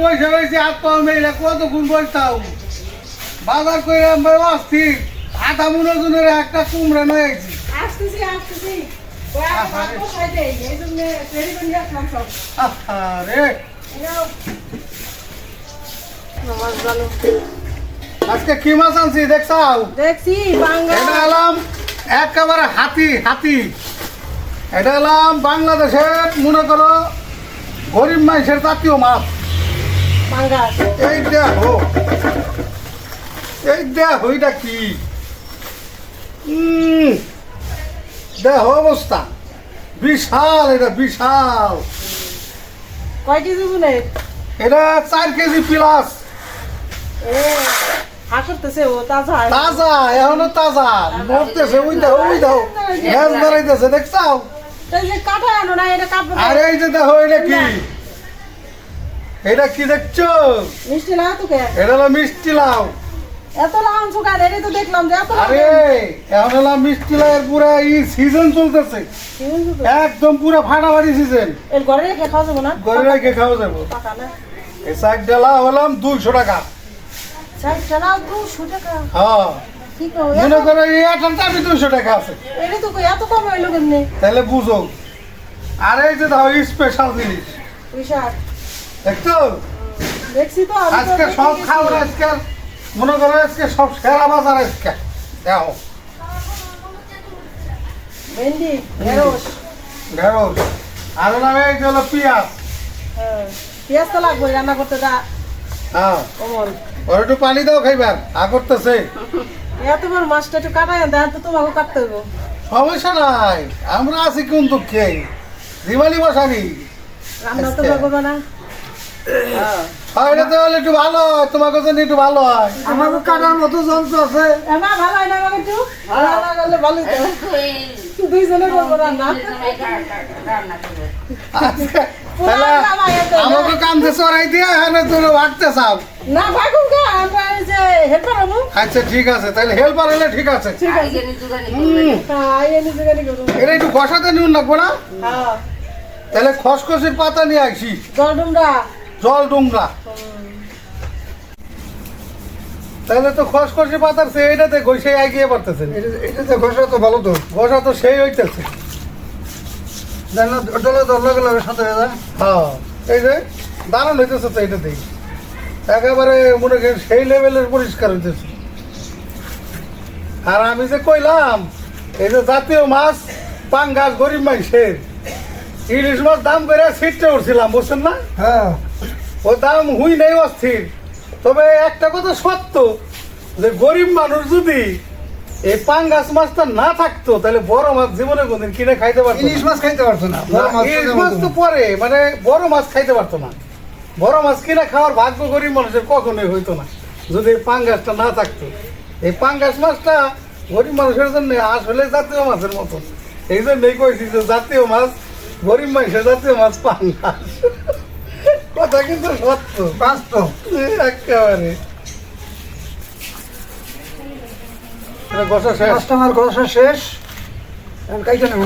বসে রয়েছে হাত পা মেয়েরা কতক্ষণ বসতাও বাজার করে আমরা অস্থির আধা মনোজনের একটা কুমড়া নয়েছি আসতেছি আসতেছি। আজকে কি মাছ আনছি দেখছাও? দেখছি এটা এলাম একেবারে হাতি হাতি। এটা এলাম বাংলাদেশের মনে করো গরিব মানুষের জাতীয় মাছ। আছে। এই দেখো। এই দেখো এটা কি? উম, দেখো অবস্থা। বিশাল এটা বিশাল। কয় কেজি বলে এটা চার কেজি প্লাস এ হা করতেছে ও তাজা। তাজা এখনও তাজা। মরতেছে ওই দেখো ওই দেখো। গ্যাস বেড়াইতেছে দেখছাও? কাটা আনো না এটা না। আরে এই যে দেখো এটা কি? এটা কি দেখছ? মিষ্টি লাগা তোকে? এটা হলো মিষ্টি লাউ। এত লাউ সুগার এটা তো দেখলাম যে এত আরে এখন হলো মিষ্টি লাউয়ের পুরা ই সিজন চলতেছে। একদম পুরো ফাটাফাটি সিজন এর ঘরে রেখে খাওয়া যাব না? গরে রেখে খাওয়া যাব। পাকা না? এই শাক ডালা হলাম দুইশো টাকা। চাই চালাও দুশো টাকা? হ্যাঁ। কি কো মনে করো এই আটার দামই দুইশো টাকা আছে। এটা তো এত কম হইল কেমনি? তাহলে বুঝো। আর এই যে দাও স্পেশাল জিনিস। বিশাল দেখছ দেখছি তো আজকে সব খাবার আজকে মনে করো আজকে সব সেরা বাজার আজকে। দেখো। ভেন্ডি ঢেঁড়স। ঢেঁড়স। আর হলাম এই পেঁয়াজ। হ্যাঁ। পেঁয়াজ তো লাগবে রান্না করতে যা। হ্যাঁ। ওর একটু পানি দাও খাইবার আ করতেছে। এত বড় মাছটা একটু কাটাই দেন তো তোমাকে কাটতে সমস্যা নাই আমরা আছি কোন দুঃখে দিওয়ালি বসানি। রান্না তো আচ্ছা। না। হ্যাঁ ছয়টা তো হলে একটু ভালো হয় তোমার কাছে একটু ভালো হয়। আমাকে কাটার মতো যন্ত্র আছে। এমা ভালো হয় না আমাকে একটু? রান্না করলে ভালোই দুইজনে করব রান্না। তাহলে আমাকে কান্দে চড়াই দিয়ে এখানে তুমি বাড়তে চাও। না ভাগুন কে আমরা এই যে হেল্পার হব আচ্ছা ঠিক আছে তাহলে হেল্পার হলে ঠিক আছে। ঠিক হ্যাঁ এটা একটু নিউন লাগবো না হ্যাঁ। তাহলে খসখসির পাতা নিয়ে আসি জল ডুমরা তাহলে তো খসখসি পাতার সে এটাতে ঘষে এগিয়ে পারতেছে এটাতে ঘষা তো ভালো তো। ঘষা তো সেই হইতেছে। জানো তো লগে লগে সাথে হয়ে যায়। হ্যাঁ এই যে দারুণ হইতেছে তো এটাতেই একেবারে মনে সেই লেভেলের পরিষ্কার হইতেছে। আর আমি যে কইলাম এই যে জাতীয় মাছ পাঙ্গাস গরিব মানুষের ইলিশ মাছ দাম করে সিটটা উঠছিলাম বুঝছেন না? হ্যাঁ। ও দাম হুই নেই অস্থির। তবে একটা কথা সত্য যে গরিব মানুষ যদি এই পাঙ্গাস মাছটা না থাকতো তাহলে বড় মাছ জীবনে কোনদিন কিনে খাইতে পারতো। ইলিশ মাছ খাইতে পারতো না ইলিশ মাছ তো পরে মানে বড় মাছ খাইতে পারতো না। বড় মাছ কিনে খাওয়ার ভাগ্য গরিব মানুষের কখনোই হইতো না যদি এই পাঙ্গাসটা না থাকতো। এই পাঙ্গাস মাছটা গরিব মানুষের জন্য আসলে জাতীয় মাছের মতো। এই জন্যই কইছি যে জাতীয় মাছ গরিব মানুষের জাতীয় মাছ পাঙ্গাস। কথা কিন্তু সত্য। বাস্তব। একেবারে। কাস্টমার ঘষা শেষ। এখন খাইতে নেব?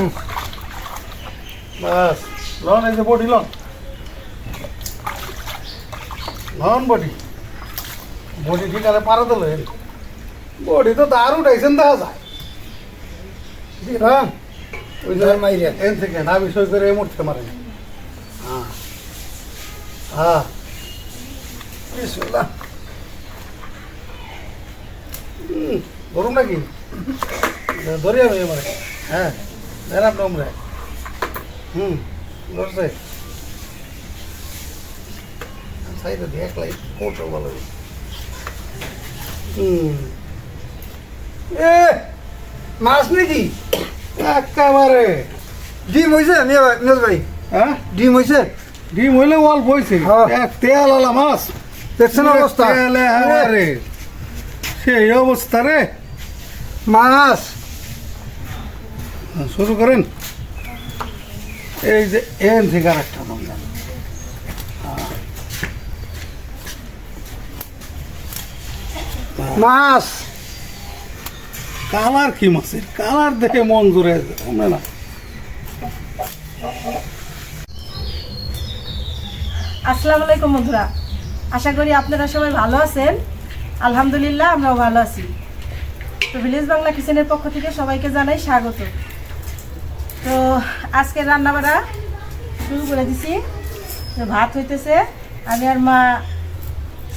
বাস লন এই যে বডি লন। লন বডি। বডি ঠিক আছে পারা দিল বডি তো দারু উঠাইছেন দেখা যায়। হ্যাঁ ওই যে মাইরে। এন থেকে না বিষয় করে এই মুহূর্তে মারেন হ্যাঁ বিসমিল্লাহ হুম, গরম নাকি? ধরি আমি এবার। হ্যাঁ দেন আপনি আমরা হুম ধরছে। সাইডে দেখলাই ফটো ভালো হুম। এ মাছ নাকি? একেবারে। ডিম হয়েছে নিয়ে ভাই হ্যাঁ? ডিম হয়েছে ডিম হইলে অল্প হয়েছে হ্যাঁ। তেল আলা মাছ। দেখছেন অবস্থা? তেল একেবারে সেই অবস্থা রে। মাছ। শুরু করেন। এই যে এন থেকে আর একটা নাম মাছ। কালার কি মাছের? কালার দেখে মন জুড়ে না। আসসালামু আলাইকুম বন্ধুরা। আশা করি আপনারা সবাই ভালো আছেন। আলহামদুলিল্লাহ, আমরাও ভালো আছি। তো ভিলেজ বাংলা কিচেনের পক্ষ থেকে সবাইকে জানাই স্বাগত। তো আজকে রান্নাবাড়া শুরু করে দিছি। ভাত হইতেছে, আমি আর মা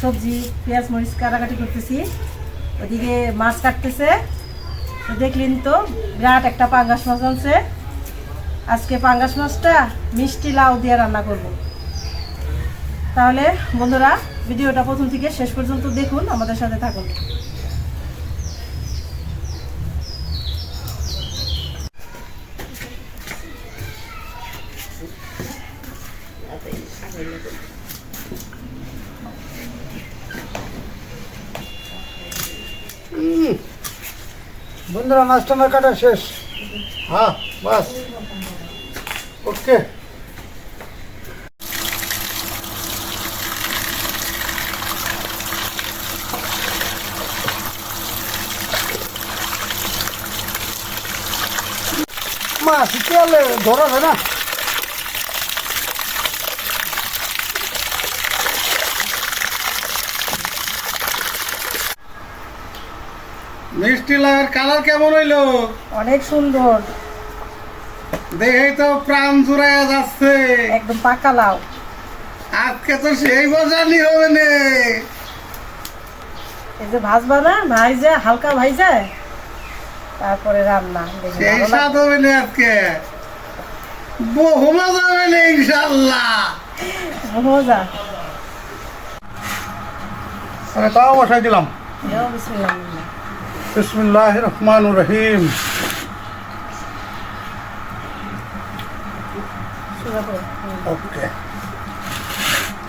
সবজি, পেঁয়াজ, মরিচ কাটাকাটি করতেছি। ওদিকে মাছ কাটতেছে। দেখলেন তো, বিরাট একটা পাঙ্গাস মাছ আনছে। আজকে পাঙ্গাস মাছটা মিষ্টি লাউ দিয়ে রান্না করব। তাহলে বন্ধুরা, ভিডিওটা প্রথম থেকে শেষ পর্যন্ত দেখুন, আমাদের সাথে থাকুন। বন্ধুরা আমার কাটা শেষ। হ্যাঁ বাস। ওকে। মাছ তেলে ধরা যায় না। মিষ্টি লাউয়ের কালার কেমন হইল? অনেক সুন্দর। দেখেই তো প্রাণ জুড়াইয়া যাচ্ছে। একদম পাকা লাউ। আজকে তো সেই বোঝানি হবে নে। এই যে ভাজবা না ভাইজা হালকা ভাইজা। তারপরে রান্না দেখি সেই স্বাদ হবে না আজকে। বহু মজা হবে না ইনশাল্লাহ লাগ- মজা। আমি তাও বসাই দিলাম। বিসমিল্লাহ। রহমান রহিম। ওকে।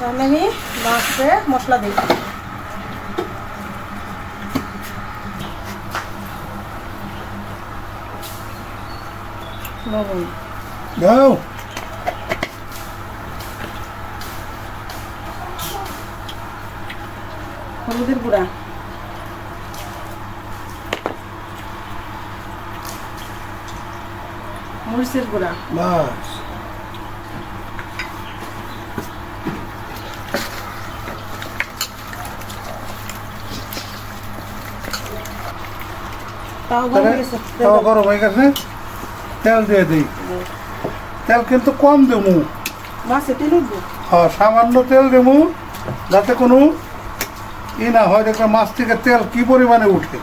আমি মাছে মশলা দিই লবণ দাও হলুদের গুঁড়া মরিচের গুঁড়া বাস তাও গরম হয়ে গেছে। তেল দিয়ে দিই। তেল কিন্তু কম দেবো। হ্যাঁ সামান্য তেল দেবো যাতে কোনো ই না হয় দেখবে মাছ থেকে তেল কি পরিমাণে উঠে।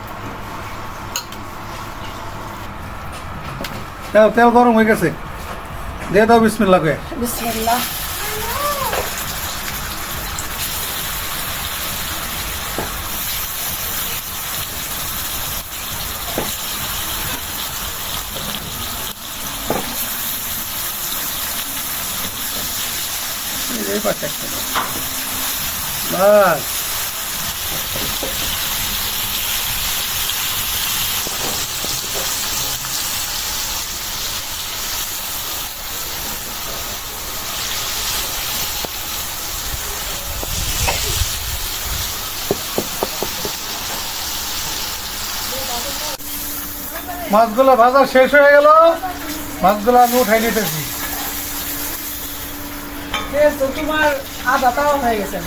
তেল তেল গরম হয়ে গেছে। দিয়ে দাও বিসমিল্লাকে বিসমিল্লাহ। এই মাছগুলো ভাজা শেষ হয়ে গেল। মাছগুলো আমি উঠাই নিতেছি। তোমার আদা তাও হয়ে গেছে।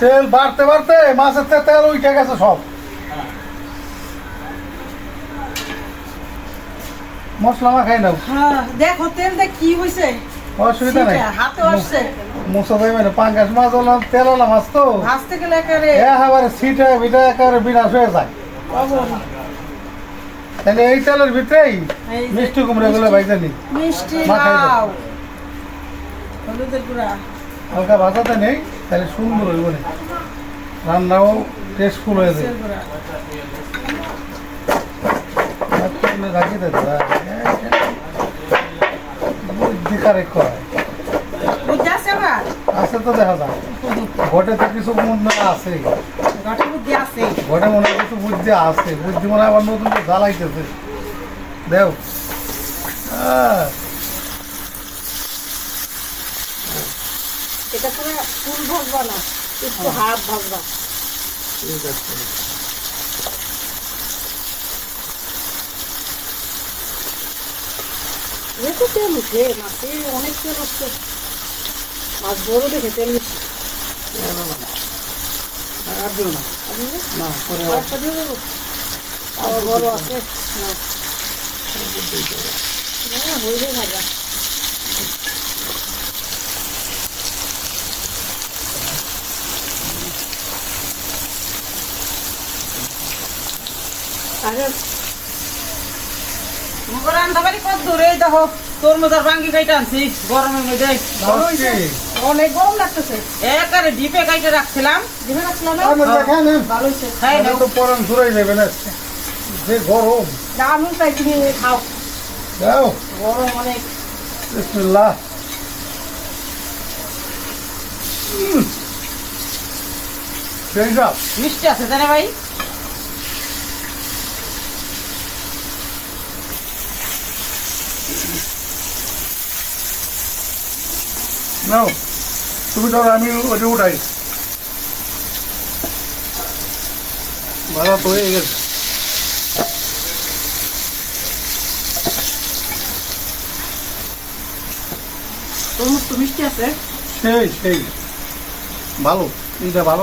তেল বাড়তে বাড়তে মাছের তেল উঠে গেছে সব। মশলা মাখাই নাও। হ্যাঁ দেখো কি হয়েছে অসুবিধা নাই। হাতে আসছে। মুসা দেবে মানে পাঙ্গাস মাছ হলো তেল হলো মাছ তো। ভাজতে গেলে একেবারে একেবারে সিটে বিটা একেবারে বিনাশ হয়ে যায়। তাহলে এই তেলের ভিতরেই মিষ্টি কুমড়া গুলো ভাইজানি মিষ্টি মাখাই দাও। লাউ। হলুদের গুঁড়া। হালকা ভাজাতে নেই তাহলে সুন্দর হইব না রান্নাও টেস্টফুল হয়ে মরিচের রাখি কারেক্ট আছে তো দেখা যায় ঘটে তো কিছু মনে আছে। ঘটে মনে কিছু বুদ্ধি আছে। বুদ্ধি মনে আবার নতুন জ্বালাইতেছে। দেও। আহ, এটা পুরো ফুল ভাজবা না একটু হাফ ভাজবা। ঠিক আছে। যেহেতু তেল উঠে মাছে অনেক তেল উঠছে। মাছ বড় দেখে তেল উঠছে। আর দিও না। না? বড় আছে। না হ্যাঁ, হয়ে যায় আরে। কত দূরে দেখো তরমুজ আর ভাঙ্গি খাইতে আনছি গরমের মধ্যে। অনেক গরম লাগতেছে। একারে ডিপে খাইতে রাখছিলাম। দিবে রাখলাম না? আমি দেখেন ভালো হয়েছে খাই আমি নাও তো পরান ফুরাই যাবে না। যে গরম। আমি তাই তুমি খাও। দাও। গরম অনেক। বিসমিল্লাহ। মিষ্টি আছে জানে ভাই? নাও তুমি ধরো আমি ওটা উঠাই। ভালো তো হয়ে গেছে তরমুজ তো মিষ্টি আছে। সেই সেই। ভালো এইটা ভালো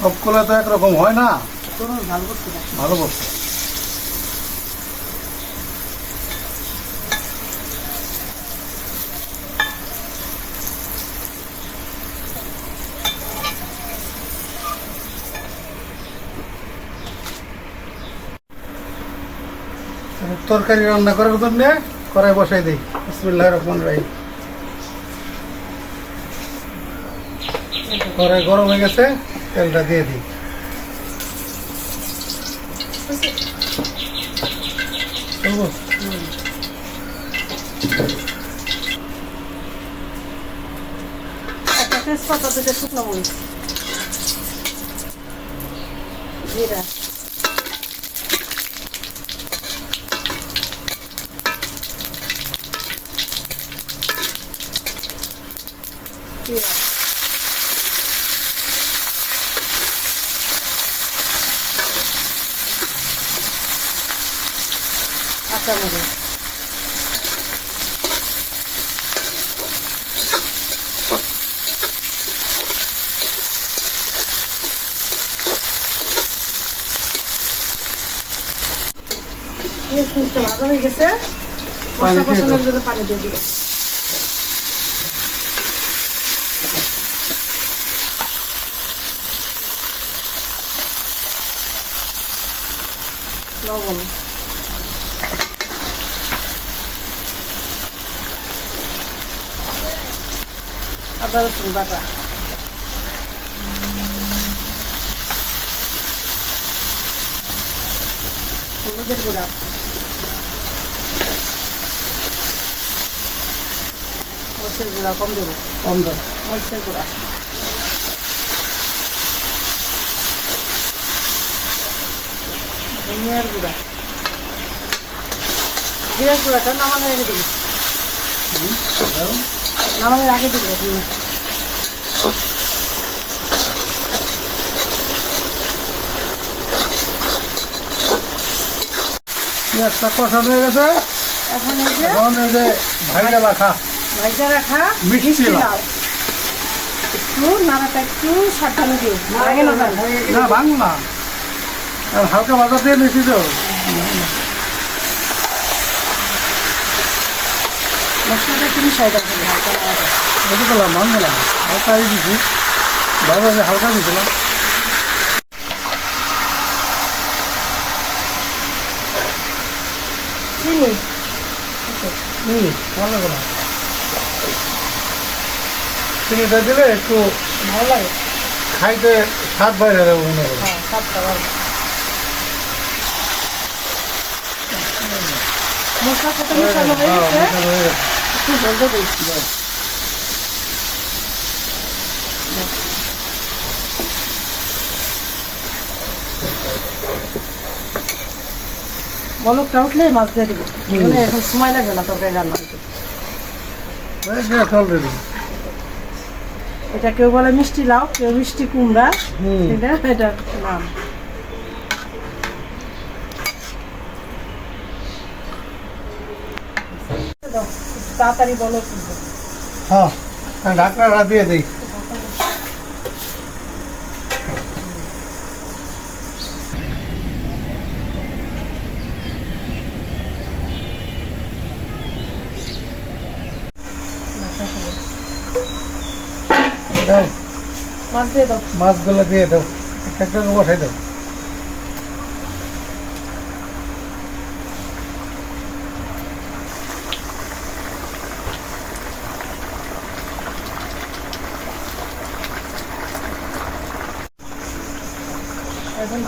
সবগুলো তো একরকম হয় না। ভালো করতে ভালো তরকারি রান্না করার জন্য কড়াই বসাই দিই। বিসমিল্লাহ রহমান রাহিম। কড়াই গরম হয়ে গেছে, তেলটা দিয়ে দিই। তেজপাতা দুটো শুকনো মরিচ। জিরা কাঁচা মরিচ পেঁয়াজটা ভাজা হয়ে গেছে। মশলা। কষানোর জন্য পানি দিয়ে দিল লবণ আদা রসুন বাটা। হলুদের গুঁড়া। মরিচের গুঁড়া কম দেবো। কম দাও মরিচের গুঁড়া। ধনিয়ার গুঁড়া। জিরার গুঁড়াটা নামানোর আগে দিবি। নামানোর আগে দিবি আপনি পেঁয়াজটা কষানো হয়ে গেছে এখন এই যে এখন এই যে ভাইটা রাখা। ভাইজা রাখা মিষ্টি লাউ। লাউ। একটু নাড়াটা একটু সাবধানে না না ভাঙ না। হালকা ভাজা দিয়ে নিয়েছি তো মশলাটা একটু মিশাই দেবো হালকা বুঝতে পারলাম ভাঙলাম হালকা দিছি যে হালকা দিছিলাম চিনি হুম ভালো করে চিনিটা দিলে একটু ভালো লাগে খাইতে স্বাদ বাইরে যাবে মনে হয় হ্যাঁ ভালো মশলা মিশানো হয়ে গেছে। একটু দিয়েছি বলকটা উঠলে মাছ দিয়ে দেবো। মানে এখন সময় লাগবে না তরকারি রান্না। এটা কেউ বলে মিষ্টি লাউ কেউ মিষ্টি কুমড়া। এটা এটা নাম। তাড়াতাড়ি বলো কিন্তু হ্যাঁ ঢাকনাটা দিয়ে দিই। মাছ দিয়ে দাও। মাছগুলো দিয়ে দাও। একটা একটা বসাই দাও এখন দিয়ে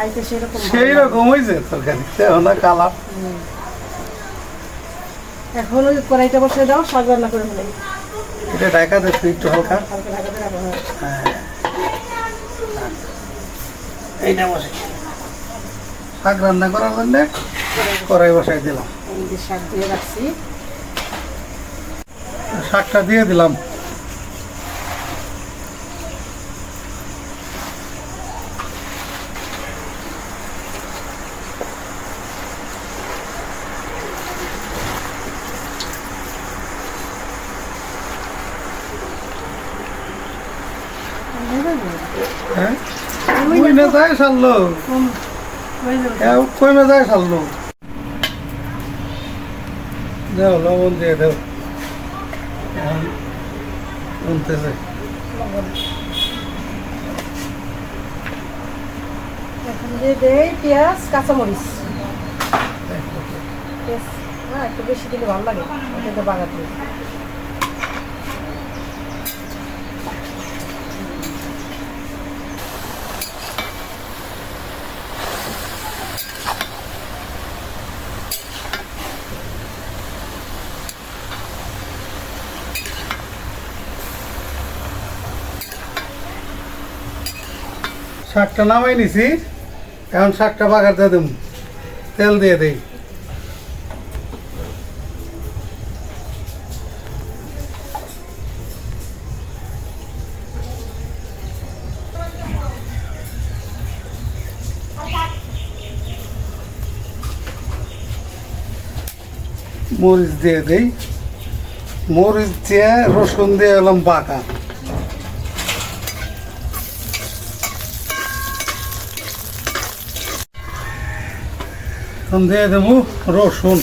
খাইতে সেরকম সেই। রকম হয়েছে তরকারি না কালার এখন ওই কড়াইটা বসে দাও শাক রান্না করে ফেলে। এটা ঢাকা দেখছি একটু হালকা। হ্যাঁ। এইটা বসে। শাক রান্না করার জন্য কড়াই বসাই দিলাম। শাক দিয়ে রাখছি। শাকটা দিয়ে দিলাম হ্যাঁ কই না যায় সারলো? হয়ে কই যায় সারলো? দাও লবণ দিয়ে দাও। উনতেছে পেঁয়াজ কাঁচামরিচ। পেঁয়াজ হ্যাঁ একটু বেশি দিলে ভালো লাগে। বাগাতে। শাকটা নামাই নিছি। এখন শাকটা বাগাতে দেব তেল দিয়ে দেই। মরিচ দিয়ে দেই। মরিচ দিয়ে রসুন দিয়ে এলাম বাঁকা এখন দিয়ে দেবো রসুন।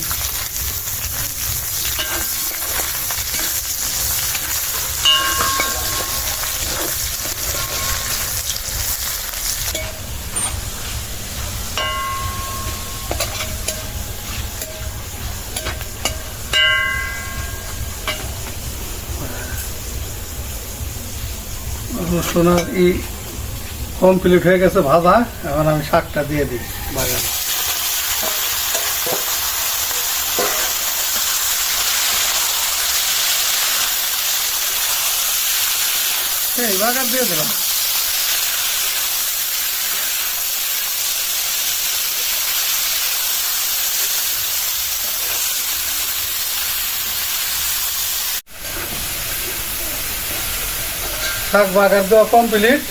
রসুন আর ই কমপ্লিট হয়ে গেছে ভাজা। এখন আমি শাকটা দিয়ে দিই বাগান। বাগান দিয়ে দিলাম শাক বাগার দেওয়া কমপ্লিট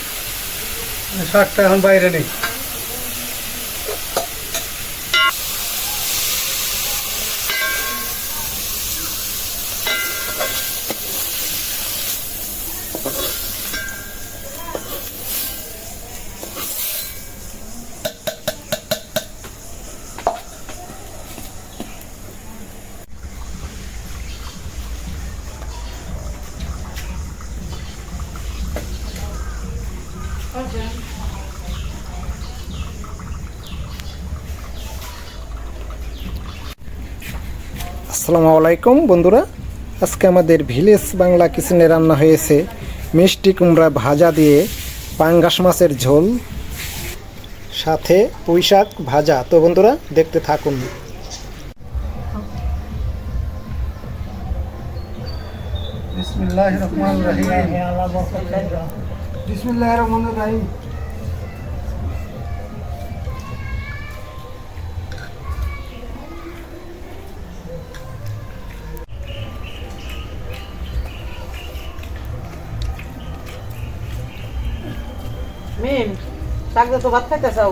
শাকটা এখন বাইরে নেই। আসসালামু আলাইকুম বন্ধুরা। আজকে আমাদের ভিলেজ বাংলা কিচেনে রান্না হয়েছে মিষ্টি কুমড়া ভাজা দিয়ে পাঙ্গাস মাছের ঝোল সাথে পুঁই শাক ভাজা। তো বন্ধুরা দেখতে থাকুন। বিসমিল্লাহ রহমান রহিম। বিসমিল্লাহ রহমান রহিম। মিম শাক তো ভাত খাইতে চাও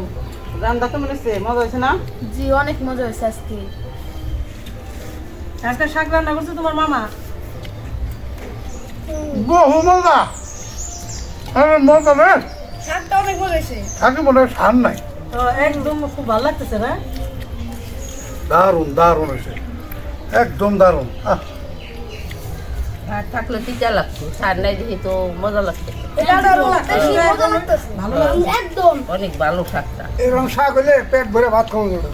রান্না তো মনে হচ্ছে মজা হয়েছে না? জি অনেক মজা হয়েছে আজকে। আজকে শাক রান্না করছে তোমার মামা? বহু মজা। আরে মজা রে শাকটা অনেক মজা হয়েছে। থাকে মনে হয় সার নাই। তো একদম খুব ভালো লাগতেছে না? দারুণ দারুণ হয়েছে। একদম দারুণ। আহ, থাকলে তিতা লাগতো। সার নাই যেহেতু মজা লাগতো। এটা বেশি মজা লাগতেছে। ভালো লাগছে। একদম। অনেক ভালো শাকটা। এরকম শাক হলে পেট ভরে ভাত খাওয়া যাবে।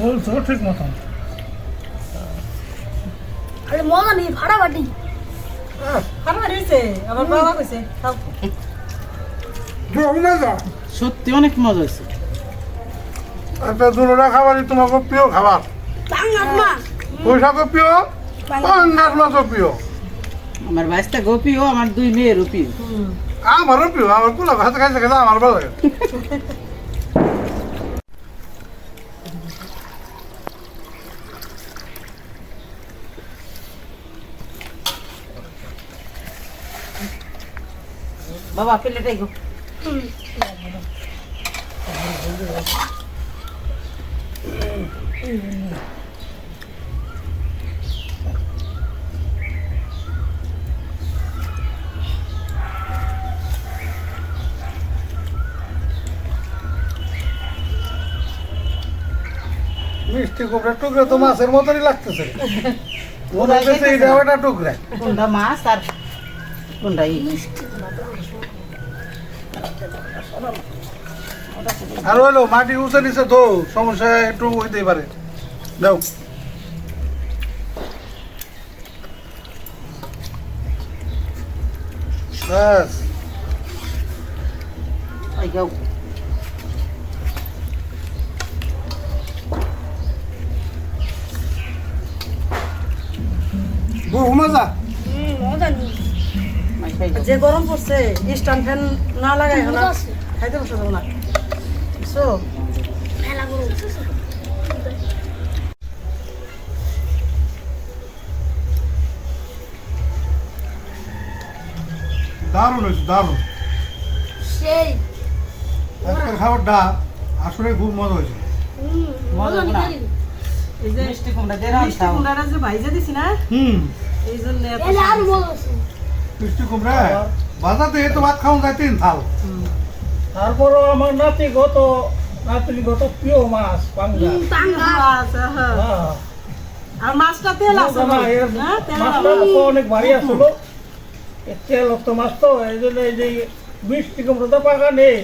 বলছো ঠিক মতন। আরে মজা নেই ভাড়া বাটি খারাপ হয়েছে আমার বাবা কইছে খাও। বহু মজা সত্যি অনেক মজা হয়েছে। একটা দুটা খাবারই তোমাকে প্রিয় খাবার। পয়সাকে প্রিয়? পাঙ্গাস মাছও প্রিয়। আমার বাইশটা গোপিও আমার দুই মেয়েরও প্রিয়। आमाहरू पनि पिउ आमाहरू कुल खाँदा खाइसकेको छ आमाहरू भयो बाबा प्लेटाइको Mm-hmm. মিষ্টি কুমড়া টুকরা তো মাছের মতনই লাগতেছে। মনে হচ্ছে এটা একটা টুকরা। কোনটা মাছ আর কোনটা ই আর হইল মাটি উঁচে নিচে তো সমস্যা একটু হইতেই পারে। দাও। ব্যাস। বহু মজা যে। গরম পড়ছে স্ট্যান্ড ফ্যান না লাগাই আছে খাইতে বসে যাব না। বুঝছ? মেলা গরম দারুণ হয়েছে দারুণ। সেই। আজকের খাবারটা আসলে খুব মজা হয়েছে। হুম মজা মজা না। এই যে মিষ্টি কুমড়া দিয়ে মিষ্টি কুমড়াটা যে ভাইজা দিছি না হুম। এই জন্য এত আছে মিষ্টি কুমড়া? বাজাতে এ তো ভাত খাওয়া যায় তিন থাল তারপরও আমার নাতি গত নাতির গত প্রিয় মাছ পাঙ্গা। বাংলা আচ্ছা, হ্যাঁ। আর মাছটা তেল আছে হ্যাঁ তেল মাছটা তো অনেক ভারী আসলো। তেল তো মাছ তো এই জন্য এই যে মিষ্টি কুমড়োটা পাকা নেই।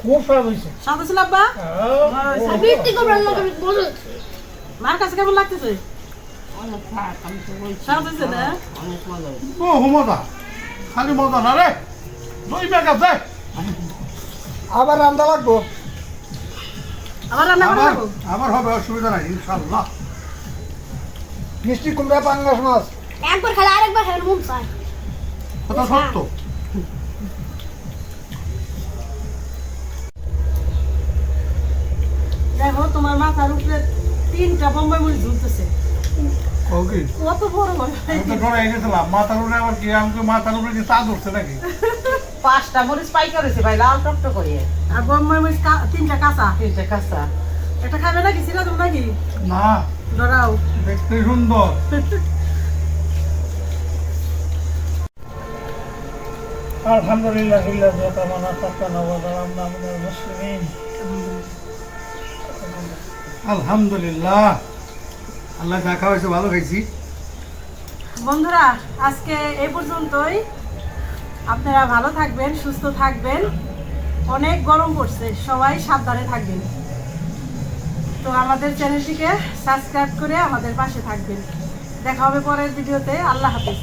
খুব স্বাদ হয়েছে। স্বাদ ছিল আব্বা? হ্যাঁ, ও, মার কাছে কেমন লাগতেছে? অনেক শাক আমি তো বলছি। না? অনেক মজা হয়েছে। বহু মজা খালি মজা না রে? দুই ব্যাগ আছে আবার রান্না লাগবো? আবার রান্না করে আবার হবে অসুবিধা নাই ইনশাল্লাহ মিষ্টি কুমড়া পাঙ্গাস মাছ। একবার খেলে আরেকবার খেলে মন চায়। কথা সত্য। দেখো তোমার মাথার উপরে তিনটা বোম্বাই মরিচ ঝুলতেছে। কত বড় মাথার উপরে আবার কি আমাকে মাথার উপরে কি চা ধরছে নাকি? পাঁচটা মরিচ পাইকার হয়েছে ভাই লাল টকটক করে আর বোম্বাই মরিচ কা- তিনটা কাঁচা। তিনটে কাঁচা। এটা খাবে নাকি? সিরা তুমি নাকি? না। ডরাও দেখতে সুন্দর। আলহামদুলিল্লাহ ইল্লা কামানা তাকানা ওয়া দালামনা মিনাল মুসলিমিন আলহামদুলিল্লাহ। আল্লাহ যা খাওয়াইছে ভালো খাইছি। বন্ধুরা, আজকে এই পর্যন্তই। আপনারা ভালো থাকবেন, সুস্থ থাকবেন। অনেক গরম পড়ছে, সবাই সাবধানে থাকবেন। তো আমাদের চ্যানেলটিকে সাবস্ক্রাইব করে আমাদের পাশে থাকবেন। দেখা হবে পরের ভিডিওতে। আল্লাহ হাফিজ।